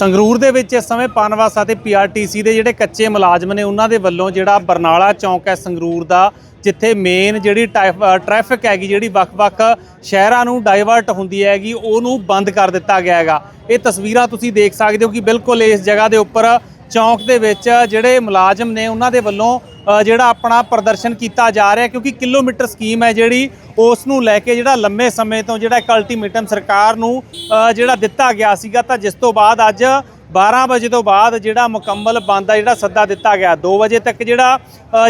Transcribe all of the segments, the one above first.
ਸੰਗਰੂਰ ਦੇ ਵਿੱਚ ਇਸ ਸਮੇਂ ਪਾਨਵਾਸ ਅਤੇ ਪੀਆਰਟੀਸੀ ਦੇ ਜਿਹੜੇ ਕੱਚੇ ਮੁਲਾਜ਼ਮ ਨੇ, ਉਹਨਾਂ ਦੇ ਵੱਲੋਂ ਜਿਹੜਾ ਬਰਨਾਲਾ ਚੌਂਕ ਹੈ ਸੰਗਰੂਰ ਦਾ, ਜਿੱਥੇ ਮੇਨ ਜਿਹੜੀ ਟ੍ਰੈਫਿਕ ਹੈਗੀ, ਜਿਹੜੀ ਵੱਖ-ਵੱਖ ਸ਼ਹਿਰਾਂ ਨੂੰ ਡਾਈਵਰਟ ਹੁੰਦੀ ਹੈਗੀ, ਉਹਨੂੰ ਬੰਦ ਕਰ ਦਿੱਤਾ ਗਿਆ ਹੈਗਾ। ਇਹ ਤਸਵੀਰਾਂ ਤੁਸੀਂ ਦੇਖ ਸਕਦੇ ਹੋ ਕਿ ਬਿਲਕੁਲ ਇਸ ਜਗ੍ਹਾ ਦੇ ਉੱਪਰ ਚੌਂਕ ਦੇ ਵਿੱਚ ਜਿਹੜੇ ਮੁਲਾਜ਼ਮ ਨੇ ਉਹਨਾਂ ਦੇ ਵੱਲੋਂ ਜਿਹੜਾ ਆਪਣਾ ਪ੍ਰਦਰਸ਼ਨ ਕੀਤਾ ਜਾ ਰਿਹਾ ਕਿਉਂਕਿ ਕਿਲੋਮੀਟਰ ਸਕੀਮ ਹੈ ਜਿਹੜੀ, ਉਸ ਨੂੰ ਲੈ ਕੇ ਜਿਹੜਾ ਲੰਮੇ ਸਮੇਂ ਤੋਂ ਜਿਹੜਾ ਇੱਕ ਅਲਟੀਮੇਟਮ ਸਰਕਾਰ ਨੂੰ ਜਿਹੜਾ ਦਿੱਤਾ ਗਿਆ ਸੀਗਾ, ਤਾਂ ਜਿਸ ਤੋਂ ਬਾਅਦ ਅੱਜ 12 ਵਜੇ ਤੋਂ ਬਾਅਦ ਜਿਹੜਾ ਮੁਕੰਮਲ ਬੰਦ ਦਾ ਜਿਹੜਾ ਸੱਦਾ ਦਿੱਤਾ ਗਿਆ 2 ਵਜੇ ਤੱਕ ਜਿਹੜਾ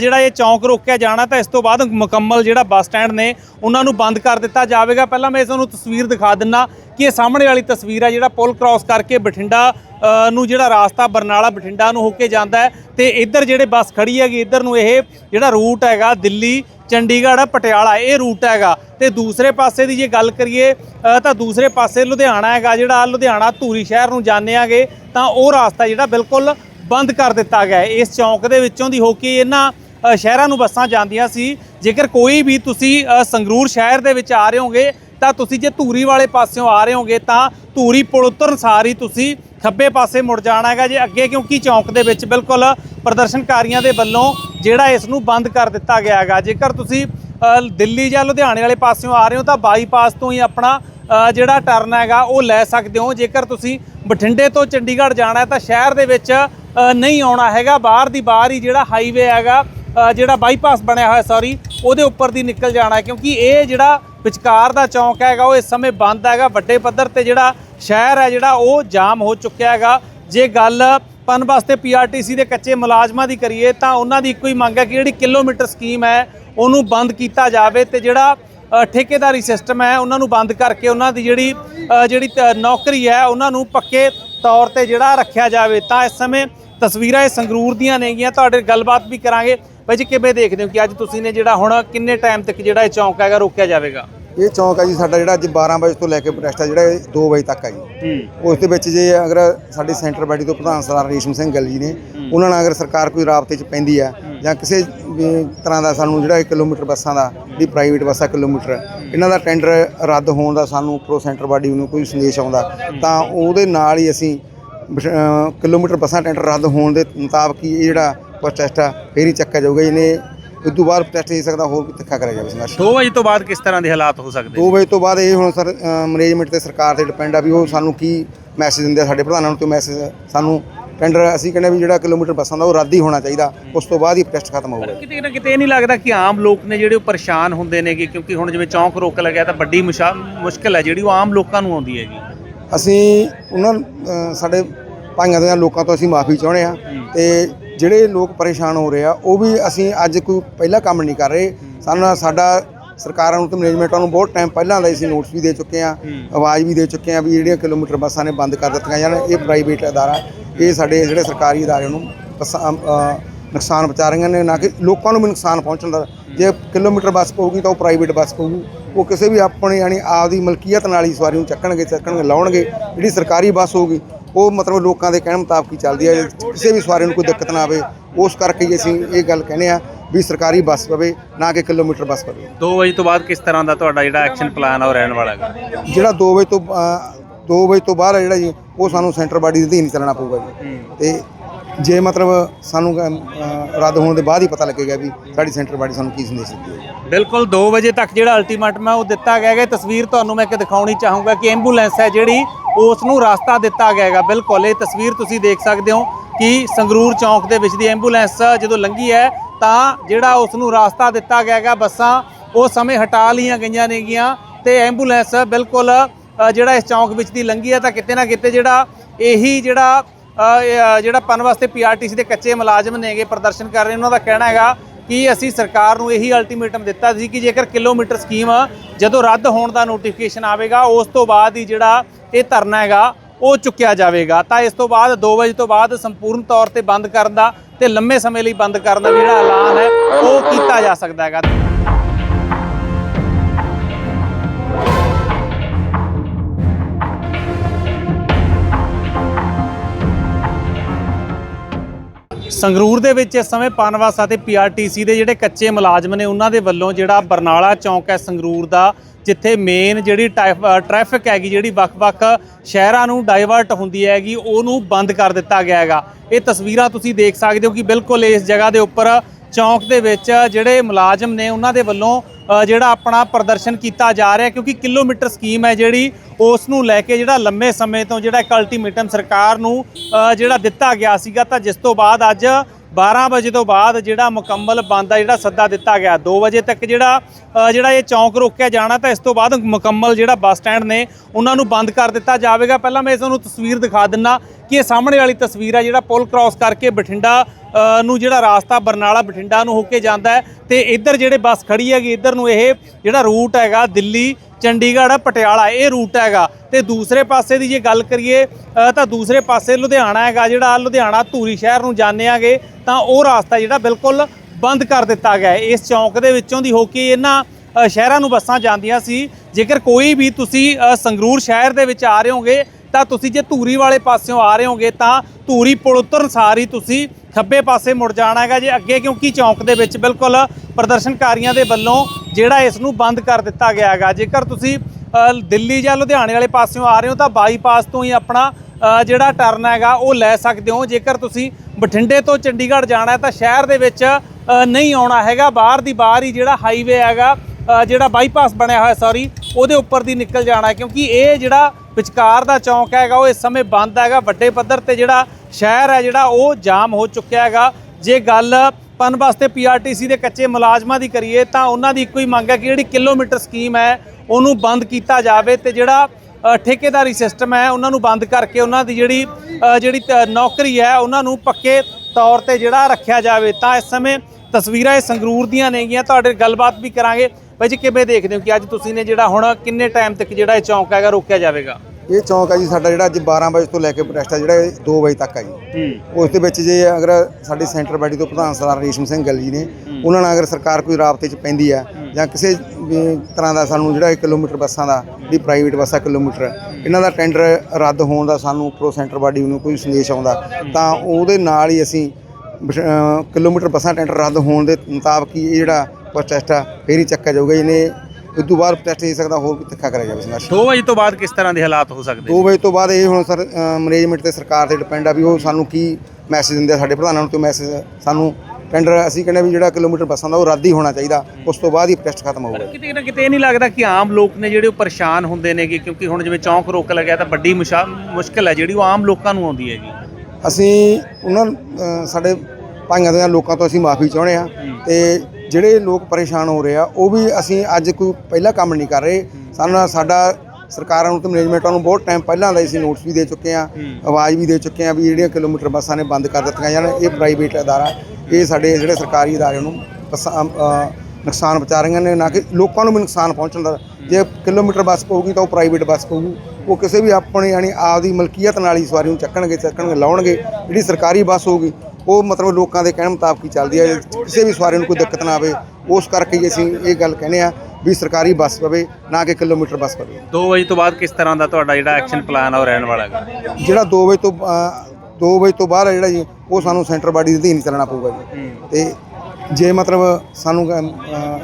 ਜਿਹੜਾ ਇਹ ਚੌਂਕ ਰੋਕਿਆ ਜਾਣਾ, ਤਾਂ ਇਸ ਤੋਂ ਬਾਅਦ ਮੁਕੰਮਲ ਜਿਹੜਾ ਬੱਸ ਸਟੈਂਡ ਨੇ, ਉਹਨਾਂ ਨੂੰ ਬੰਦ ਕਰ ਦਿੱਤਾ ਜਾਵੇਗਾ। ਪਹਿਲਾਂ ਮੈਂ ਇਸ ਨੂੰ ਤਸਵੀਰ ਦਿਖਾ ਦਿੰਨਾ ਕਿ ਇਹ ਸਾਹਮਣੇ ਵਾਲੀ ਤਸਵੀਰ ਹੈ, ਜਿਹੜਾ ਪੁਲ ਕ੍ਰਾਸ ਕਰਕੇ ਬਠਿੰਡਾ ਨੂੰ ਜਿਹੜਾ ਰਾਸਤਾ ਬਰਨਾਲਾ ਬਠਿੰਡਾ ਨੂੰ ਹੋ ਕੇ ਜਾਂਦਾ ਹੈ ਤੇ ਇੱਧਰ ਜਿਹੜੇ ਬੱਸ ਖੜੀ ਹੈਗੀ, ਇੱਧਰ ਨੂੰ ਇਹ ਜਿਹੜਾ ਰੂਟ ਹੈਗਾ, ਦਿੱਲੀ, ਚੰਡੀਗੜ੍ਹ, ਪਟਿਆਲਾ, ਇਹ ਰੂਟ ਹੈਗਾ। ਤੇ ਦੂਸਰੇ ਪਾਸੇ ਦੀ ਜੇ ਗੱਲ ਕਰੀਏ ਤਾਂ ਦੂਸਰੇ ਪਾਸੇ ਲੁਧਿਆਣਾ ਹੈਗਾ, ਜਿਹੜਾ ਲੁਧਿਆਣਾ ਧੂਰੀ ਸ਼ਹਿਰ ਨੂੰ ਜਾਂਦੇ ਆਗੇ, ਤਾਂ ਉਹ ਰਾਸਤਾ ਜਿਹੜਾ ਬਿਲਕੁਲ ਬੰਦ ਕਰ ਦਿੱਤਾ ਗਿਆ ਇਸ ਚੌਂਕ ਦੇ ਵਿੱਚੋਂ ਦੀ ਹੋ ਕੇ ਇਹਨਾਂ ਸ਼ਹਿਰਾਂ ਨੂੰ ਬੱਸਾਂ ਜਾਂਦੀਆਂ ਸੀ। ਜੇਕਰ ਕੋਈ ਵੀ ਤੁਸੀਂ ਸੰਗਰੂਰ ਸ਼ਹਿਰ ਦੇ ਵਿੱਚ ਆ ਰਹੇ ਹੋਗੇ, ਤਾਂ ਤੁਸੀਂ ਜੇ ਧੂਰੀ ਵਾਲੇ ਪਾਸਿਓਂ ਆ ਰਹੇ ਹੋਗੇ, ਤਾਂ ਧੂਰੀ ਪੁਲ ਉਤਰਨ ਸਾਰ ਹੀ ਤੁਸੀਂ ਖੱਬੇ ਪਾਸੇ ਮੁੜ ਜਾਣਾ ਹੈਗਾ ਜੇ, ਅੱਗੇ ਕਿਉਂਕਿ ਚੌਂਕ ਦੇ ਵਿੱਚ ਬਿਲਕੁਲ ਪ੍ਰਦਰਸ਼ਨਕਾਰੀਆਂ ਦੇ ਵੱਲੋਂ ਜਿਹੜਾ ਇਸ ਨੂੰ ਬੰਦ ਕਰ ਦਿੱਤਾ ਗਿਆ ਹੈਗਾ। ਜੇਕਰ ਤੁਸੀਂ ਦਿੱਲੀ ਜਾਂ ਲੁਧਿਆਣੇ ਵਾਲੇ ਪਾਸਿਓਂ ਆ ਰਹੇ ਹੋ ਤਾਂ ਬਾਈਪਾਸ ਤੋਂ ਹੀ ਆਪਣਾ ਜਿਹੜਾ ਟਰਨ ਹੈਗਾ ਉਹ ਲੈ ਸਕਦੇ ਹੋ। ਜੇਕਰ ਤੁਸੀਂ ਬਠਿੰਡੇ ਤੋਂ ਚੰਡੀਗੜ੍ਹ ਜਾਣਾ ਹੈ ਤਾਂ ਸ਼ਹਿਰ ਦੇ ਵਿੱਚ ਨਹੀਂ ਆਉਣਾ ਹੈਗਾ। ਬਾਹਰ ਦੀ ਬਾਹਰ ਹੀ ਜਿਹੜਾ ਹਾਈਵੇ ਹੈਗਾ ਜਿਹੜਾ ਬਾਈਪਾਸ ਬਣਿਆ ਹੋਇਆ, ਸੌਰੀ, ਉਹਦੇ ਉੱਪਰ ਦੀ ਨਿਕਲ ਜਾਣਾ ਕਿਉਂਕਿ ਇਹ ਜਿਹੜਾ ਵਿਚਕਾਰ ਦਾ ਚੌਂਕ ਹੈਗਾ, ਉਹ ਇਸ ਸਮੇਂ ਬੰਦ ਹੈਗਾ। ਵੱਡੇ ਪੱਧਰ ਤੇ ਜਿਹੜਾ ਸ਼ਹਿਰ ਹੈ, ਜਿਹੜਾ ਉਹ ਜਾਮ ਹੋ ਚੁੱਕਿਆ ਹੈਗਾ। ਜੇ ਗੱਲ ਪਨ ਵਾਸਤੇ ਪੀਆਰਟੀਸੀ ਦੇ ਕੱਚੇ ਮੁਲਾਜ਼ਮਾਂ ਦੀ ਕਰੀਏ, ਤਾਂ ਉਹਨਾਂ ਦੀ ਇੱਕੋ ਹੀ ਮੰਗ ਹੈ ਕਿ ਜਿਹੜੀ ਕਿਲੋਮੀਟਰ ਸਕੀਮ ਹੈ, ਉਹਨੂੰ ਬੰਦ ਕੀਤਾ ਜਾਵੇ ਤੇ ਜਿਹੜਾ ਠੇਕੇਦਾਰੀ ਸਿਸਟਮ ਹੈ, ਉਹਨਾਂ ਨੂੰ ਬੰਦ ਕਰਕੇ ਉਹਨਾਂ ਦੀ ਜਿਹੜੀ ਜਿਹੜੀ ਨੌਕਰੀ ਹੈ, ਉਹਨਾਂ ਨੂੰ ਪੱਕੇ ਤੌਰ ਤੇ ਜਿਹੜਾ ਰੱਖਿਆ ਜਾਵੇ। ਤਾਂ ਇਸ ਸਮੇਂ ਤਸਵੀਰਾਂ ਇਹ ਸੰਗਰੂਰ ਦੀਆਂ ਨੇਗੀਆਂ। ਤੁਹਾਡੇ ਗੱਲਬਾਤ ਵੀ ਕਰਾਂਗੇ। ਬਾਈ ਜੀ ਕਿਵੇਂ ਦੇਖਦੇ ਹੋ ਕਿ ਅੱਜ ਤੁਸੀਂ ਨੇ ਜਿਹੜਾ ਹੁਣ ਕਿੰਨੇ ਟਾਈਮ ਤੱਕ ਜਿਹੜਾ ਇਹ ਚੌਂਕ ਹੈਗਾ ਰੋਕਿਆ ਜਾਵੇਗਾ? ਇਹ ਚੌਂਕ ਹੈ ਜੀ ਸਾਡਾ ਜਿਹੜਾ ਅੱਜ 12 ਵਜੇ ਤੋਂ ਲੈ ਕੇ ਪ੍ਰੋਟੈਸਟ ਹੈ ਜਿਹੜਾ ਇਹ 2 ਵਜੇ ਤੱਕ ਹੈ ਜੀ। ਉਸ ਦੇ ਵਿੱਚ ਜੇ ਅਗਰ ਸਾਡੇ ਸੈਂਟਰ ਬਾਡੀ ਤੋਂ ਪ੍ਰਧਾਨ ਸਰਦਾਰ ਰੇਸ਼ਮ ਸਿੰਘ ਗੱਲ ਜੀ ਨੇ ਉਹਨਾਂ ਨਾਲ ਅਗਰ ਸਰਕਾਰ ਕੋਈ ਰਾਬਤੇ 'ਚ ਪੈਂਦੀ ਹੈ ਜਾਂ ਕਿਸੇ ਤਰ੍ਹਾਂ ਦਾ ਸਾਨੂੰ ਜਿਹੜਾ ਇਹ ਕਿਲੋਮੀਟਰ ਬੱਸਾਂ ਦਾ ਜਿਹੜੀ ਪ੍ਰਾਈਵੇਟ ਬੱਸਾਂ ਕਿਲੋਮੀਟਰ ਇਹਨਾਂ ਦਾ ਟੈਂਡਰ ਰੱਦ ਹੋਣ ਦਾ ਸਾਨੂੰ ਪ੍ਰੋ ਸੈਂਟਰ ਬਾਡੀ ਨੂੰ ਕੋਈ ਸੰਦੇਸ਼ ਆਉਂਦਾ ਤਾਂ ਉਹਦੇ ਨਾਲ ਹੀ ਅਸੀਂ ਬਠ- ਕਿਲੋਮੀਟਰ ਬੱਸਾਂ ਟੈਂਡਰ ਰੱਦ ਹੋਣ ਦੇ ਮੁਤਾਬਕ ਹੀ ਇਹ ਜਿਹੜਾ ਪ੍ਰੋਟੈਸਟ ਆ ਫੇਰ ਹੀ ਚੱਕਿਆ ਜਾਊਗਾ ਇਹਨੇ ਇਸ ਤੋਂ ਬਾਅਦ ਪ੍ਰੋਟੈਸਟ ਨਹੀਂ ਸਕਦਾ ਹੋਰ ਵੀ ਤਿੱਖਾ ਕਰਿਆ ਜਾਵੇ ਸੰਘਰਸ਼ 2 ਵਜੇ ਤੋਂ ਬਾਅਦ ਕਿਸ ਤਰ੍ਹਾਂ ਦੇ ਹਾਲਾਤ ਹੋ ਸਕਦੇ 2 ਵਜੇ ਤੋਂ ਬਾਅਦ ਇਹ ਹੁਣ ਸਰ ਮੈਨੇਜਮੈਂਟ ਤੇ ਸਰਕਾਰ ਤੇ ਡਿਪੈਂਡ ਆ ਵੀ ਉਹ ਸਾਨੂੰ ਕੀ ਮੈਸੇਜ ਦਿੰਦੇ ਆ ਸਾਡੇ ਪ੍ਰਧਾਨਾਂ ਨੂੰ ਤੇ ਮੈਸੇਜ ਸਾਨੂੰ ਟੈਂਡਰ ਅਸੀਂ ਕਹਿੰਦੇ ਵੀ ਜਿਹੜਾ ਕਿਲੋਮੀਟਰ ਬੱਸਾਂ ਦਾ ਉਹ ਰੱਦ ਹੀ ਹੋਣਾ ਚਾਹੀਦਾ ਉਸ ਤੋਂ ਬਾਅਦ ਹੀ ਪ੍ਰੋਟੈਸਟ ਖਤਮ ਹੋਊਗਾ। ਕਿਤੇ ਨਾ ਕਿਤੇ ਇਹ ਨਹੀਂ ਲੱਗਦਾ ਕਿ ਆਮ ਲੋਕ ਨੇ ਜਿਹੜੇ ਉਹ ਪਰੇਸ਼ਾਨ ਹੁੰਦੇ ਨੇਗੇ ਕਿਉਂਕਿ ਹੁਣ ਜਿਵੇਂ ਚੌਂਕ ਰੋਕ ਲੱਗਿਆ ਤਾਂ ਵੱਡੀ ਮੁਸ਼ਾ- ਮੁਸ਼ਕਲ ਹੈ ਜਿਹੜੀ ਉਹ ਆਮ ਲੋਕਾਂ ਨੂੰ ਆਉਂਦੀ ਹੈਗੀ। ਅਸੀਂ ਉਹਨਾਂ ਸਾਡੇ ਭਾਈਆਂ ਦੇ ਲੋਕਾਂ ਤੋਂ ਅਸੀਂ ਮਾਫੀ ਚਾਹੁੰਦੇ ਆ ਤੇ ਜਿਹੜੇ ਲੋਕ ਪਰੇਸ਼ਾਨ ਹੋ ਰਹੇ ਆ ਉਹ ਵੀ ਅਸੀਂ ਅੱਜ ਕੋਈ ਪਹਿਲਾ ਕੰਮ ਨਹੀਂ ਕਰ ਰਹੇ। ਸਾਨੂੰ ਸਾਡਾ ਸਰਕਾਰਾਂ ਨੂੰ ਤੇ ਮੈਨੇਜਮੈਂਟਾਂ ਨੂੰ ਬਹੁਤ ਟਾਈਮ ਪਹਿਲਾਂ ਦਾ ਅਸੀਂ ਨੋਟਿਸ ਵੀ ਦੇ ਚੁੱਕੇ ਆ ਆਵਾਜ਼ ਵੀ ਦੇ ਚੁੱਕੇ ਆ ਵੀ ਜਿਹੜੀਆਂ ਕਿਲੋਮੀਟਰ ਬੱਸਾਂ ਨੇ ਬੰਦ ਕਰ ਦਿੱਤੀਆਂ ਜਾਣ ਇਹ ਪ੍ਰਾਈਵੇਟ ਅਦਾਰਾ ਇਹ ਸਾਡੇ ਜਿਹੜੇ ਸਰਕਾਰੀ ਅਦਾਰੇ ਨੂੰ ਬੱਸਾਂ ਨੁਕਸਾਨ ਪਹੁੰਚਾ ਰਹੀਆਂ ਨੇ ਨਾ ਕਿ ਲੋਕਾਂ ਨੂੰ ਵੀ ਨੁਕਸਾਨ ਪਹੁੰਚਣ ਦਾ। ਜੇ ਕਿਲੋਮੀਟਰ ਬੱਸ ਪਊਗੀ ਤਾਂ ਉਹ ਪ੍ਰਾਈਵੇਟ ਬੱਸ ਪਊਗੀ। ਉਹ ਕਿਸੇ ਵੀ ਆਪਣੀ ਯਾਨੀ ਆਪਦੀ ਮਲਕੀਅਤ ਨਾਲ ਹੀ ਸਵਾਰੀ ਨੂੰ ਚੱਕਣਗੇ ਚੱਕਣਗੇ ਲਾਉਣਗੇ ਜਿਹੜੀ ਸਰਕਾਰੀ ਬੱਸ ਹੋਊਗੀ ਉਹ ਮਤਲਬ ਲੋਕਾਂ ਦੇ ਕਹਿਣ ਮੁਤਾਬਕ ਹੀ ਚੱਲਦੀ ਹੈ ਕਿਸੇ ਵੀ ਸਵਾਰੀ ਨੂੰ ਕੋਈ ਦਿੱਕਤ ਨਾ ਆਵੇ। ਉਸ ਕਰਕੇ ਹੀ ਅਸੀਂ ਇਹ ਗੱਲ ਕਹਿੰਦੇ ਆ ਵੀ ਸਰਕਾਰੀ ਬੱਸ ਪਵੇ ਨਾ ਕਿ ਕਿਲੋਮੀਟਰ ਬੱਸ ਪਵੇ। 2 ਵਜੇ ਤੋਂ ਬਾਅਦ ਕਿਸ ਤਰ੍ਹਾਂ ਦਾ ਤੁਹਾਡਾ ਜਿਹੜਾ ਐਕਸ਼ਨ ਪਲਾਨ ਆ ਉਹ ਰਹਿਣ ਵਾਲਾ ਹੈਗਾ? ਜਿਹੜਾ 2 ਵਜੇ ਤੋਂ 2 ਵਜੇ ਤੋਂ ਬਾਅਦ ਹੈ ਜਿਹੜਾ ਜੀ ਉਹ ਸਾਨੂੰ ਸੈਂਟਰ ਬਾਡੀ ਦੇ ਅਧੀਨ ਚੱਲਣਾ ਪਊਗਾ ਜੀ। ਤੇ ਜੇ ਮਤਲਬ ਸਾਨੂੰ ਅ, ਰੱਦ ਹੋਣ ਦੇ ਬਾਅਦ ਹੀ ਪਤਾ ਲੱਗੇਗਾ ਵੀ ਸਾਡੀ ਸੈਂਟਰ ਬਾਡੀ ਸਾਨੂੰ ਕੀ ਸੰਦੇਸ਼ ਦਿੰਦੀ ਹੈ। ਬਿਲਕੁਲ 2 ਵਜੇ ਤੱਕ ਜਿਹੜਾ ਅਲਟੀਮੇਟਮ ਹੈ ਉਹ ਦਿੱਤਾ ਗਿਆ ਹੈ ਤਸਵੀਰ ਤੁਹਾਨੂੰ ਮੈਂ ਇੱਕ ਦਿਖਾਉਣੀ ਚਾਹੂੰਗਾ ਕਿ ਐਂਬੂਲੈਂਸ ਹੈ ਜਿਹੜੀ ਉਸ ਨੂੰ ਰਸਤਾ ਦਿੱਤਾ ਗਿਆ ਹੈਗਾ। ਬਿਲਕੁਲ ਇਹ ਤਸਵੀਰ ਤੁਸੀਂ ਦੇਖ ਸਕਦੇ ਹੋ ਕਿ ਸੰਗਰੂਰ ਚੌਂਕ ਦੇ ਵਿੱਚ ਦੀ ਐਂਬੂਲੈਂਸ ਜਦੋਂ ਲੰਘੀ ਹੈ ਤਾਂ ਜਿਹੜਾ ਉਸ ਨੂੰ ਰਸਤਾ ਦਿੱਤਾ ਗਿਆ ਹੈਗਾ ਬੱਸਾਂ ਉਹ ਸਮੇਂ ਹਟਾ ਲਈਆਂ ਗਈਆਂ ਨੇਗੀਆਂ ਤੇ ਐਂਬੂਲੈਂਸ ਬਿਲਕੁਲ ਅ, ਜਿਹੜਾ ਇਸ ਚੌਂਕ ਵਿੱਚ ਦੀ ਲੰਘੀ ਹੈ ਤਾਂ ਕਿਤੇ ਨਾ ਕਿਤੇ ਜਿਹੜਾ ਇਹੀ ਜਿਹੜਾ ਜਿਹੜਾ ਪਨ ਵਾਸਤੇ ਪੀਆਰਟੀਸੀ ਦੇ ਕੱਚੇ ਮੁਲਾਜ਼ਮ ਨੇਗੇ ਪ੍ਰਦਰਸ਼ਨ ਕਰ ਰਹੇ ਉਹਨਾਂ ਦਾ ਕਹਿਣਾ ਹੈਗਾ ਕਿ ਅਸੀਂ ਸਰਕਾਰ ਨੂੰ ਇਹੀ ਅਲਟੀਮੇਟਮ ਦਿੱਤਾ ਸੀ ਕਿ ਜੇਕਰ ਕਿਲੋਮੀਟਰ ਸਕੀਮ ਜਦੋਂ ਰੱਦ ਹੋਣ ਦਾ ਨੋਟੀਫਿਕੇਸ਼ਨ ਆਵੇਗਾ, ਉਸ ਤੋਂ ਬਾਅਦ ਹੀ ਜਿਹੜਾ ਇਹ ਧਰਨਾ ਹੈਗਾ, ਉਹ ਚੁੱਕਿਆ ਜਾਵੇਗਾ। ਤਾਂ ਇਸ ਤੋਂ ਬਾਅਦ 2 ਵਜੇ ਤੋਂ ਬਾਅਦ ਸੰਪੂਰਨ ਤੌਰ ਤੇ ਬੰਦ ਕਰਨ ਦਾ ਤੇ ਲੰਮੇ ਸਮੇਂ ਲਈ ਬੰਦ ਕਰਨ ਦਾ ਜਿਹੜਾ ਐਲਾਨ ਹੈ, ਉਹ ਕੀਤਾ ਜਾ ਸਕਦਾ ਹੈਗਾ। ਸੰਗਰੂਰ ਦੇ ਵਿੱਚ ਇਸ ਸਮੇਂ ਪਨਵਾਸਾ ਤੇ ਪੀਆਰਟੀਸੀ ਦੇ ਜਿਹੜੇ ਕੱਚੇ ਮੁਲਾਜ਼ਮ ਨੇ ਉਹਨਾਂ ਦੇ ਵੱਲੋਂ ਜਿਹੜਾ ਬਰਨਾਲਾ ਚੌਂਕ ਹੈ ਸੰਗਰੂਰ ਦਾ ਜਿੱਥੇ ਮੇਨ ਜਿਹੜੀ ਟਾਈਫ- ਅ, ਟ੍ਰੈਫਿਕ ਹੈਗੀ ਜਿਹੜੀ ਵੱਖ-ਵੱਖ ਸ਼ਹਿਰਾਂ ਨੂੰ ਡਾਇਵਰਟ ਹੁੰਦੀ ਹੈਗੀ ਉਹਨੂੰ ਬੰਦ ਕਰ ਦਿੱਤਾ ਗਿਆ ਹੈਗਾ। ਇਹ ਤਸਵੀਰਾਂ ਤੁਸੀਂ ਦੇਖ ਸਕਦੇ ਹੋ ਕਿ ਬਿਲਕੁਲ ਇਸ ਜਗ੍ਹਾ ਦੇ ਉੱਪਰ ਚੌਂਕ ਦੇ ਵਿੱਚ ਜਿਹੜੇ ਮੁਲਾਜ਼ਮ ਨੇ ਉਹਨਾਂ ਦੇ ਵੱਲੋਂ ਜਿਹੜਾ ਆਪਣਾ ਪ੍ਰਦਰਸ਼ਨ ਕੀਤਾ ਜਾ ਰਿਹਾ ਕਿਉਂਕਿ ਕਿਲੋਮੀਟਰ ਸਕੀਮ ਹੈ ਜਿਹੜੀ, ਉਸ ਨੂੰ ਲੈ ਕੇ ਜਿਹੜਾ ਲੰਮੇ ਸਮੇਂ ਤੋਂ ਜਿਹੜਾ ਇੱਕ ਅਲਟੀਮੇਟਮ ਸਰਕਾਰ ਨੂੰ ਜਿਹੜਾ ਦਿੱਤਾ ਗਿਆ ਸੀਗਾ, ਤਾਂ ਜਿਸ ਤੋਂ ਬਾਅਦ ਅੱਜ 12 ਵਜੇ ਤੋਂ ਬਾਅਦ ਜਿਹੜਾ ਮੁਕੰਮਲ ਬੰਦ ਦਾ ਜਿਹੜਾ ਸੱਦਾ ਦਿੱਤਾ ਗਿਆ। 2 ਵਜੇ ਤੱਕ ਜਿਹੜਾ ਜਿਹੜਾ ਇਹ ਚੌਂਕ ਰੋਕਿਆ ਜਾਣਾ, ਤਾਂ ਇਸ ਤੋਂ ਬਾਅਦ ਮੁਕੰਮਲ ਜਿਹੜਾ ਬੱਸ ਸਟੈਂਡ ਨੇ, ਉਹਨਾਂ ਨੂੰ ਬੰਦ ਕਰ ਦਿੱਤਾ ਜਾਵੇਗਾ। ਪਹਿਲਾਂ ਮੈਂ ਇਸ ਨੂੰ ਤਸਵੀਰ ਦਿਖਾ ਦਿੰਨਾ ਕਿ ਇਹ ਸਾਹਮਣੇ ਵਾਲੀ ਤਸਵੀਰ ਹੈ ਜਿਹੜਾ ਪੁਲ ਕ੍ਰਾਸ ਕਰਕੇ ਬਠਿੰਡਾ ਨੂੰ ਜਿਹੜਾ ਰਾਸਤਾ ਬਰਨਾਲਾ ਬਠਿੰਡਾ ਨੂੰ ਹੋ ਕੇ ਜਾਂਦਾ ਹੈ ਤੇ ਇੱਧਰ ਜਿਹੜੇ ਬੱਸ ਖੜੀ ਹੈਗੀ, ਇੱਧਰ ਨੂੰ ਇਹ ਜਿਹੜਾ ਰੂਟ ਹੈਗਾ ਦਿੱਲੀ, ਚੰਡੀਗੜ੍ਹ, ਪਟਿਆਲਾ, ਇਹ ਰੂਟ ਹੈਗਾ। ਤੇ ਦੂਸਰੇ ਪਾਸੇ ਦੀ ਜੇ ਗੱਲ ਕਰੀਏ ਤਾਂ ਦੂਸਰੇ ਪਾਸੇ ਲੁਧਿਆਣਾ ਹੈਗਾ ਜਿਹੜਾ ਲੁਧਿਆਣਾ ਧੂਰੀ ਸ਼ਹਿਰ ਨੂੰ ਜਾਂਦੇ ਆਗੇ, ਤਾਂ ਉਹ ਰਾਸਤਾ ਜਿਹੜਾ ਬਿਲਕੁਲ ਬੰਦ ਕਰ ਦਿੱਤਾ ਗਿਆ ਇਸ ਚੌਂਕ ਦੇ ਵਿੱਚੋਂ ਦੀ ਹੋ ਕੇ ਇਹਨਾਂ ਸ਼ਹਿਰਾਂ ਨੂੰ ਬੱਸਾਂ ਜਾਂਦੀਆਂ ਸੀ। ਜੇਕਰ ਕੋਈ ਵੀ ਤੁਸੀਂ ਸੰਗਰੂਰ ਸ਼ਹਿਰ ਦੇ ਵਿੱਚ ਆ ਰਹੇ ਹੋਗੇ ਤਾਂ ਤੁਸੀਂ ਜੇ ਧੂਰੀ ਵਾਲੇ ਪਾਸਿਓਂ ਆ ਰਹੇ ਹੋਗੇ ਤਾਂ ਧੂਰੀ ਪੁਲ ਉਤਰਨ ਸਾਰ ਹੀ ਤੁਸੀਂ ਖੱਬੇ ਪਾਸੇ ਮੁੜ ਜਾਣਾ ਹੈਗਾ ਜੇ ਅੱਗੇ, ਕਿਉਂਕਿ ਚੌਂਕ ਦੇ ਵਿੱਚ ਬਿਲਕੁਲ ਪ੍ਰਦਰਸ਼ਨਕਾਰੀਆਂ ਦੇ ਵੱਲੋਂ ਜਿਹੜਾ ਇਸ ਨੂੰ ਬੰਦ ਕਰ ਦਿੱਤਾ ਗਿਆ ਹੈਗਾ। ਜੇਕਰ ਤੁਸੀਂ ਦਿੱਲੀ ਜਾਂ ਲੁਧਿਆਣੇ ਵਾਲੇ ਪਾਸਿਓਂ ਆ ਰਹੇ ਹੋ ਤਾਂ ਬਾਈਪਾਸ ਤੋਂ ਹੀ ਆਪਣਾ ਜਿਹੜਾ ਟਰਨ ਹੈਗਾ ਉਹ ਲੈ ਸਕਦੇ ਹੋ। ਜੇਕਰ ਤੁਸੀਂ ਬਠਿੰਡੇ ਤੋਂ ਚੰਡੀਗੜ੍ਹ ਜਾਣਾ ਹੈ ਤਾਂ ਸ਼ਹਿਰ ਦੇ ਵਿੱਚ ਨਹੀਂ ਆਉਣਾ ਹੈਗਾ। ਬਾਹਰ ਦੀ ਬਾਹਰ ਹੀ ਜਿਹੜਾ ਹਾਈਵੇ ਹੈਗਾ ਜਿਹੜਾ ਬਾਈਪਾਸ ਬਣਿਆ ਹੋਇਆ, ਸੌਰੀ, ਉਹਦੇ ਉੱਪਰ ਦੀ ਨਿਕਲ ਜਾਣਾ ਕਿਉਂਕਿ ਇਹ ਜਿਹੜਾ ਵਿਚਕਾਰ ਦਾ ਚੌਂਕ ਹੈਗਾ, ਉਹ ਇਸ ਸਮੇਂ ਬੰਦ ਹੈਗਾ। ਵੱਡੇ ਪੱਧਰ ਤੇ ਜਿਹੜਾ ਸ਼ਹਿਰ ਹੈ, ਜਿਹੜਾ ਉਹ ਜਾਮ ਹੋ ਚੁੱਕਿਆ ਹੈਗਾ। ਜੇ ਗੱਲ ਪਨ ਵਾਸਤੇ ਪੀਆਰਟੀਸੀ ਦੇ ਕੱਚੇ ਮੁਲਾਜ਼ਮਾਂ ਦੀ ਕਰੀਏ, ਤਾਂ ਉਹਨਾਂ ਦੀ ਇੱਕੋ ਹੀ ਮੰਗ ਹੈ ਕਿ ਜਿਹੜੀ ਕਿਲੋਮੀਟਰ ਸਕੀਮ ਹੈ, ਉਹਨੂੰ ਬੰਦ ਕੀਤਾ ਜਾਵੇ ਤੇ ਜਿਹੜਾ ਠੇਕੇਦਾਰੀ ਸਿਸਟਮ ਹੈ, ਉਹਨਾਂ ਨੂੰ ਬੰਦ ਕਰਕੇ ਉਹਨਾਂ ਦੀ ਜਿਹੜੀ ਜਿਹੜੀ ਨੌਕਰੀ ਹੈ, ਉਹਨਾਂ ਨੂੰ ਪੱਕੇ ਤੌਰ ਤੇ ਜਿਹੜਾ ਰੱਖਿਆ ਜਾਵੇ। ਤਾਂ ਇਸ ਸਮੇਂ ਤਸਵੀਰਾਂ ਇਹ ਸੰਗਰੂਰ ਦੀਆਂ ਨੇਗੀਆਂ। ਤੁਹਾਡੇ ਗੱਲਬਾਤ ਵੀ ਕਰਾਂਗੇ। ਬਾਈ ਜੀ ਕਿਵੇਂ ਦੇਖਦੇ ਹੋ ਕਿ ਅੱਜ ਤੁਸੀਂ ਨੇ ਜਿਹੜਾ ਹੁਣ ਕਿੰਨੇ ਟਾਈਮ ਤੱਕ ਜਿਹੜਾ ਇਹ ਚੌਂਕ ਹੈਗਾ ਰੋਕਿਆ ਜਾਵੇਗਾ? ਇਹ ਚੌਂਕ ਹੈ ਜੀ ਸਾਡਾ ਜਿਹੜਾ ਅੱਜ 12 ਵਜੇ ਤੋਂ ਲੈ ਕੇ ਪ੍ਰੋਟੈਸਟ ਹੈ ਜਿਹੜਾ ਇਹ 2 ਵਜੇ ਤੱਕ ਹੈ ਜੀ। ਉਸ ਦੇ ਵਿੱਚ ਜੇ ਅਗਰ ਸਾਡੇ ਸੈਂਟਰ ਬਾਡੀ ਤੋਂ ਪ੍ਰਧਾਨ ਸਰਦਾਰ ਰੇਸ਼ਮ ਸਿੰਘ ਗੱਲ ਜੀ ਨੇ ਉਹਨਾਂ ਨਾਲ ਅਗਰ ਸਰਕਾਰ ਕੋਈ ਰਾਬਤੇ 'ਚ ਪੈਂਦੀ ਹੈ ਜਾਂ ਕਿਸੇ ਤਰ੍ਹਾਂ ਦਾ ਸਾਨੂੰ ਜਿਹੜਾ ਇਹ ਕਿਲੋਮੀਟਰ ਬੱਸਾਂ ਦਾ ਜਿਹੜੀ ਪ੍ਰਾਈਵੇਟ ਬੱਸਾਂ ਕਿਲੋਮੀਟਰ ਇਹਨਾਂ ਦਾ ਟੈਂਡਰ ਰੱਦ ਹੋਣ ਦਾ ਸਾਨੂੰ ਉੱਪਰੋਂ ਸੈਂਟਰ ਬਾਡੀ ਨੂੰ ਕੋਈ ਸੰਦੇਸ਼ ਆਉਂਦਾ ਤਾਂ ਉਹਦੇ ਨਾਲ ਹੀ ਅਸੀਂ ਕਿਲੋਮੀਟਰ ਬੱਸਾਂ ਟੈਂਡਰ ਰੱਦ ਹੋਣ ਦੇ ਮੁਤਾਬਕ ਹੀ ਇਹ ਜਿਹੜਾ ਪ੍ਰੋਟੈਸਟ ਆ ਫੇਰ ਹੀ ਚੱਕਿਆ ਜਾਊਗਾ ਇਹਨੇ ਇਸ ਤੋਂ ਬਾਅਦ ਪ੍ਰੋਟੈਸਟ ਨਹੀਂ ਸਕਦਾ ਹੋਰ ਵੀ ਤਿੱਖਾ ਕਰਿਆ ਜਾਵੇ ਸੰਘਰਸ਼। 2 ਵਜੇ ਤੋਂ ਬਾਅਦ ਕਿਸ ਤਰ੍ਹਾਂ ਦੇ ਹਾਲਾਤ ਹੋ ਸਕਦੇ 2 ਵਜੇ ਤੋਂ ਬਾਅਦ ਇਹ ਹੁਣ ਸਰ ਮੈਨੇਜਮੈਂਟ ਤੇ ਸਰਕਾਰ ਤੇ ਡਿਪੈਂਡ ਆ ਵੀ ਉਹ ਸਾਨੂੰ ਕੀ ਮੈਸੇਜ ਦਿੰਦੇ ਆ ਸਾਡੇ ਪ੍ਰਧਾਨਾਂ ਨੂੰ ਤੇ ਮੈਸੇਜ ਸਾਨੂੰ ਟੈਂਡਰ ਅਸੀਂ ਕਹਿੰਦੇ ਵੀ ਜਿਹੜਾ ਕਿਲੋਮੀਟਰ ਬੱਸਾਂ ਦਾ ਉਹ ਰੱਦ ਹੀ ਹੋਣਾ ਚਾਹੀਦਾ ਉਸ ਤੋਂ ਬਾਅਦ ਹੀ ਪ੍ਰੋਟੈਸਟ ਖਤਮ ਹੋਊਗਾ। ਕਿਤੇ ਨਾ ਕਿਤੇ ਇਹ ਨਹੀਂ ਲੱਗਦਾ ਕਿ ਆਮ ਲੋਕ ਨੇ ਜਿਹੜੇ ਉਹ ਪਰੇਸ਼ਾਨ ਹੁੰਦੇ ਨੇਗੇ ਕਿਉਂਕਿ ਹੁਣ ਜਿਵੇਂ ਚੌਂਕ ਰੋਕ ਲੱਗਿਆ ਤਾਂ ਵੱਡੀ ਮੁਸ਼ਾ- ਮੁਸ਼ਕਲ ਹੈ ਜਿਹੜੀ ਉਹ ਆਮ ਲੋਕਾਂ ਨੂੰ ਆਉਂਦੀ ਹੈਗੀ। ਅਸੀਂ ਉਹਨਾਂ ਸਾਡੇ ਭਾਈਆਂ ਦੇ ਲੋਕਾਂ ਤੋਂ ਅਸੀਂ ਮਾਫੀ ਚਾਹੁੰਦੇ ਆ ਤੇ ਜਿਹੜੇ ਲੋਕ ਪਰੇਸ਼ਾਨ ਹੋ ਰਹੇ ਆ ਉਹ ਵੀ ਅਸੀਂ ਅੱਜ ਕੋਈ ਪਹਿਲਾ ਕੰਮ ਨਹੀਂ ਕਰ ਰਹੇ। ਸਾਨੂੰ ਸਾਡਾ ਸਰਕਾਰਾਂ ਨੂੰ ਤੇ ਮੈਨੇਜਮੈਂਟਾਂ ਨੂੰ ਬਹੁਤ ਟਾਈਮ ਪਹਿਲਾਂ ਦਾ ਅਸੀਂ ਨੋਟਿਸ ਵੀ ਦੇ ਚੁੱਕੇ ਆ ਆਵਾਜ਼ ਵੀ ਦੇ ਚੁੱਕੇ ਆ ਵੀ ਜਿਹੜੀਆਂ ਕਿਲੋਮੀਟਰ ਬੱਸਾਂ ਨੇ ਬੰਦ ਕਰ ਦਿੱਤੀਆਂ ਜਾਣ ਇਹ ਪ੍ਰਾਈਵੇਟ ਅਦਾਰਾ। ਇਹ ਸਾਡੇ ਜਿਹੜੇ ਸਰਕਾਰੀ ਅਦਾਰੇ ਨੂੰ ਬੱਸਾਂ ਨੁਕਸਾਨ ਪਹੁੰਚਾ ਰਹੀਆਂ ਨੇ ਨਾ ਕਿ ਲੋਕਾਂ ਨੂੰ ਵੀ ਨੁਕਸਾਨ ਪਹੁੰਚਣ ਦਾ। ਜੇ ਕਿਲੋਮੀਟਰ ਬੱਸ ਪਊਗੀ ਤਾਂ ਉਹ ਪ੍ਰਾਈਵੇਟ ਬੱਸ ਪਊਗੀ। ਉਹ ਕਿਸੇ ਵੀ ਆਪਣੀ ਯਾਨੀ ਆਪਦੀ ਮਲਕੀਅਤ ਨਾਲ ਹੀ ਸਵਾਰੀ ਨੂੰ ਚੱਕਣਗੇ ਚੱਕਣਗੇ ਲਾਉਣਗੇ। ਜਿਹੜੀ ਸਰਕਾਰੀ ਬੱਸ ਹੋਊਗੀ ਉਹ ਮਤਲਬ ਲੋਕਾਂ ਦੇ ਕਹਿਣ ਮੁਤਾਬਕ ਹੀ ਚੱਲਦੀ ਹੈ ਕਿਸੇ ਵੀ ਸਵਾਰੀ ਨੂੰ ਕੋਈ ਦਿੱਕਤ ਨਾ ਆਵੇ ਉਸ ਕਰਕੇ ਹੀ ਅਸੀਂ ਇਹ ਗੱਲ ਕਹਿੰਦੇ ਆ ਵੀ ਸਰਕਾਰੀ ਬੱਸ ਪਵੇ ਨਾ ਕਿ ਕਿਲੋਮੀਟਰ ਬੱਸ ਪਵੇ। 2 ਵਜੇ ਤੋਂ ਬਾਅਦ ਕਿਸ ਤਰ੍ਹਾਂ ਦਾ ਤੁਹਾਡਾ ਜਿਹੜਾ ਐਕਸ਼ਨ ਪਲਾਨ ਆ ਉਹ ਰਹਿਣ ਵਾਲਾ ਹੈਗਾ? ਜਿਹੜਾ 2 ਵਜੇ ਤੋਂ 2 ਵਜੇ ਤੋਂ ਬਾਅਦ ਹੈ ਜਿਹੜਾ ਜੀ ਉਹ ਸਾਨੂੰ ਸੈਂਟਰ ਬਾਡੀ ਦੇ ਅਧੀਨ ਹੀ ਚੱਲਣਾ ਪਊਗਾ ਜੀ। ਤੇ ਜੇ ਮਤਲਬ ਸਾਨੂੰ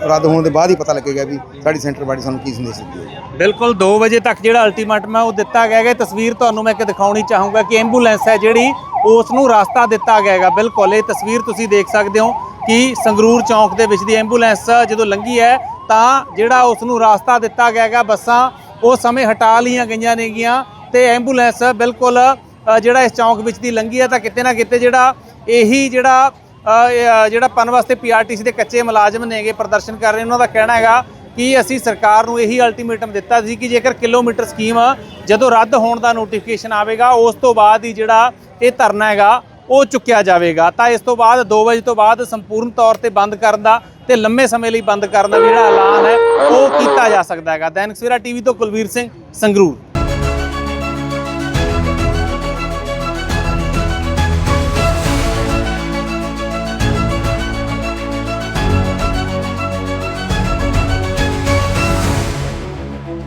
ਰੱਦ ਹੋਣ ਦੇ ਬਾਅਦ ਹੀ ਪਤਾ ਲੱਗੇਗਾ ਵੀ ਸਾਡੀ ਸੈਂਟਰ ਬਾਡੀ ਸਾਨੂੰ ਕੀ ਸੰਦੇਸ਼ ਦਿੰਦੀ ਹੈ। ਬਿਲਕੁਲ 2 ਵਜੇ ਤੱਕ ਜਿਹੜਾ ਅਲਟੀਮੇਟਮ ਹੈ ਉਹ ਦਿੱਤਾ ਗਿਆ ਹੈ ਤਸਵੀਰ ਤੁਹਾਨੂੰ ਮੈਂ ਇੱਕ ਦਿਖਾਉਣੀ ਚਾਹੂੰਗਾ ਕਿ ਐਂਬੂਲੈਂਸ ਹੈ ਜਿਹੜੀ ਉਸ ਨੂੰ ਰਸਤਾ ਦਿੱਤਾ ਗਿਆ ਹੈਗਾ ਬਿਲਕੁਲ ਇਹ ਤਸਵੀਰ ਤੁਸੀਂ ਦੇਖ ਸਕਦੇ ਹੋ ਕਿ ਸੰਗਰੂਰ ਚੌਂਕ ਦੇ ਵਿੱਚ ਦੀ ਐਂਬੂਲੈਂਸ ਜਦੋਂ ਲੰਘੀ ਹੈ ਤਾਂ ਜਿਹੜਾ ਉਸ ਨੂੰ ਰਸਤਾ ਦਿੱਤਾ ਗਿਆ ਹੈਗਾ ਬੱਸਾਂ ਉਹ ਸਮੇਂ ਹਟਾ ਲਈਆਂ ਗਈਆਂ ਨੇਗੀਆਂ ਤੇ ਐਂਬੂਲੈਂਸ ਬਿਲਕੁਲ ਜਿਹੜਾ ਇਸ ਚੌਂਕ ਵਿੱਚ ਦੀ ਲੰਘੀ ਹੈ ਤਾਂ ਕਿਤੇ ਨਾ ਕਿਤੇ ਜਿਹੜਾ ਇਹੀ ਜਿਹੜਾ ਅ, ਇਹ, ਅ, ਜਿਹੜਾ ਪਨ ਵਾਸਤੇ ਪੀਆਰਟੀਸੀ ਦੇ ਕੱਚੇ ਮੁਲਾਜ਼ਮ ਨੇਗੇ ਪ੍ਰਦਰਸ਼ਨ ਕਰ ਰਹੇ ਉਹਨਾਂ ਦਾ ਕਹਿਣਾ ਹੈਗਾ ਕਿ ਅਸੀਂ ਸਰਕਾਰ ਨੂੰ ਇਹੀ ਅਲਟੀਮੇਟਮ ਦਿੱਤਾ ਸੀ ਕਿ ਜੇਕਰ ਕਿਲੋਮੀਟਰ ਸਕੀਮ ਜਦੋਂ ਰੱਦ ਹੋਣ ਦਾ ਨੋਟੀਫਿਕੇਸ਼ਨ ਆਵੇਗਾ, ਉਸ ਤੋਂ ਬਾਅਦ ਹੀ ਜਿਹੜਾ ਇਹ ਧਰਨਾ ਹੈਗਾ, ਉਹ ਚੁੱਕਿਆ ਜਾਵੇਗਾ। ਤਾਂ ਇਸ ਤੋਂ ਬਾਅਦ 2 ਵਜੇ ਤੋਂ ਬਾਅਦ ਸੰਪੂਰਨ ਤੌਰ ਤੇ ਬੰਦ ਕਰਨ ਦਾ ਤੇ ਲੰਮੇ ਸਮੇਂ ਲਈ ਬੰਦ ਕਰਨ ਦਾ ਵੀ ਜਿਹੜਾ ਐਲਾਨ ਹੈ, ਉਹ ਕੀਤਾ ਜਾ ਸਕਦਾ ਹੈਗਾ। ਦੈਨਿਕ ਸਵੇਰਾ ਟੀਵੀ ਤੋਂ ਕੁਲਵੀਰ ਸਿੰਘ ਸੰਗਰੂਰ।